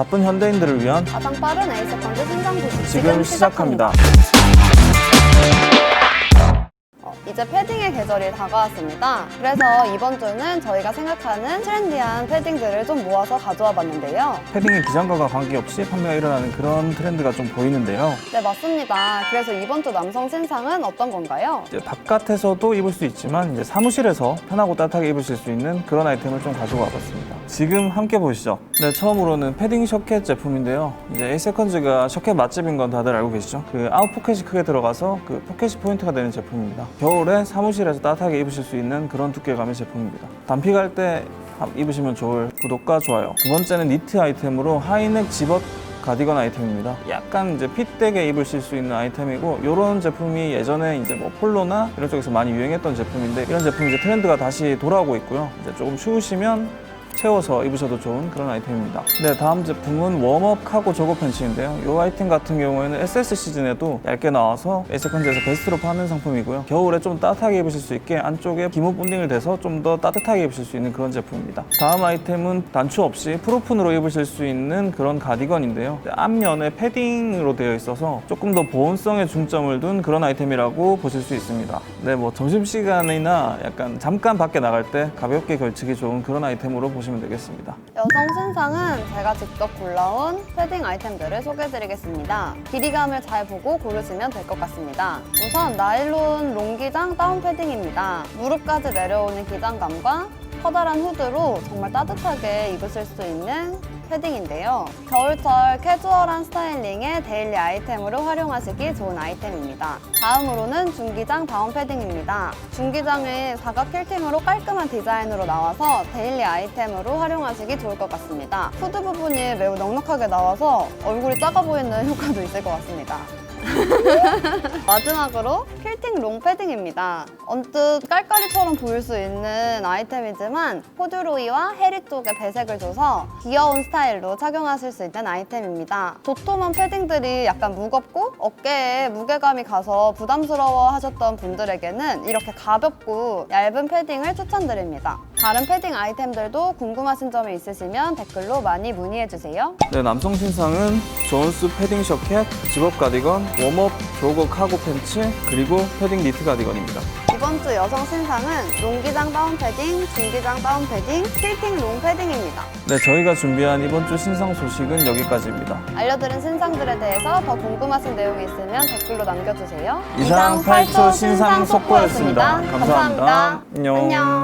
바쁜 현대인들을 위한 가장 빠른 에이 세컨즈 신상 소식 지금 시작합니다. 어, 이제 패딩의 계절이 다가왔습니다. 그래서 이번 주는 저희가 생각하는 트렌디한 패딩들을 좀 모아서 가져와 봤는데요. 패딩의 기장과가 관계없이 판매가 일어나는 그런 트렌드가 좀 보이는데요. 네, 맞습니다. 그래서 이번 주 남성 신상은 어떤 건가요? 이제 바깥에서도 입을 수 있지만 이제 사무실에서 편하고 따뜻하게 입으실 수 있는 그런 아이템을 좀 가지고 와봤습니다. 지금 함께 보시죠. 네, 처음으로는 패딩 셔켓 제품인데요. 이제 에이세컨즈가 셔켓 맛집인 건 다들 알고 계시죠? 그 아웃 포켓이 크게 들어가서 그 포켓이 포인트가 되는 제품입니다. 겨울에 사무실에서 따뜻하게 입으실 수 있는 그런 두께감의 제품입니다. 단피 갈 때 입으시면 좋을 구독과 좋아요. 두 번째는 니트 아이템으로 하이넥 집업 가디건 아이템입니다. 약간 이제 핏되게 입으실 수 있는 아이템이고 이런 제품이 예전에 이제 뭐 폴로나 이런 쪽에서 많이 유행했던 제품인데 이런 제품 이제 트렌드가 다시 돌아오고 있고요. 이제 조금 추우시면 채워서 입으셔도 좋은 그런 아이템입니다. 네, 다음 제품은 웜업 카고 저고 팬츠인데요. 이 아이템 같은 경우에는 SS 시즌에도 얇게 나와서 에세컨즈에서 베스트로 파는 상품이고요. 겨울에 좀 따뜻하게 입으실 수 있게 안쪽에 기모 본딩을 대서 좀 더 따뜻하게 입으실 수 있는 그런 제품입니다. 다음 아이템은 단추 없이 프로픈으로 입으실 수 있는 그런 가디건인데요. 앞면에 패딩으로 되어 있어서 조금 더 보온성에 중점을 둔 그런 아이템이라고 보실 수 있습니다. 네, 뭐 점심시간이나 약간 잠깐 밖에 나갈 때 가볍게 걸치기 좋은 그런 아이템으로 보시면 되겠습니다. 여성 신상은 제가 직접 골라온 패딩 아이템들을 소개해드리겠습니다. 길이감을 잘 보고 고르시면 될 것 같습니다. 우선 나일론 롱기장 다운 패딩입니다. 무릎까지 내려오는 기장감과 커다란 후드로 정말 따뜻하게 입으실 수 있는 패딩인데요. 겨울철 캐주얼한 스타일링의 데일리 아이템으로 활용하시기 좋은 아이템입니다. 다음으로는 중기장 다운 패딩입니다. 중기장은 사각 킬팅으로 깔끔한 디자인으로 나와서 데일리 아이템으로 활용하시기 좋을 것 같습니다. 후드 부분이 매우 넉넉하게 나와서 얼굴이 작아 보이는 효과도 있을 것 같습니다. 마지막으로 킬팅 롱 패딩입니다. 언뜻 깔깔이처럼 보일 수 있는 아이템이지만 코듀로이와 헤리 쪽에 배색을 줘서 귀여운 스타일로 착용하실 수 있는 아이템입니다. 도톰한 패딩들이 약간 무겁고 어깨에 무게감이 가서 부담스러워 하셨던 분들에게는 이렇게 가볍고 얇은 패딩을 추천드립니다. 다른 패딩 아이템들도 궁금하신 점이 있으시면 댓글로 많이 문의해주세요. 네, 남성 신상은 존스 패딩 셔켓, 집업 가디건, 웜업 조거 카고 팬츠, 그리고 패딩 니트 가디건입니다. 이번 주 여성 신상은 롱기장 다운 패딩, 중기장 다운 패딩, 킬팅 롱 패딩입니다. 네, 저희가 준비한 이번 주 신상 소식은 여기까지입니다. 알려드린 신상들에 대해서 더 궁금하신 내용이 있으면 댓글로 남겨주세요. 이상 8초 신상 속보였습니다. 감사합니다. 안녕. 안녕.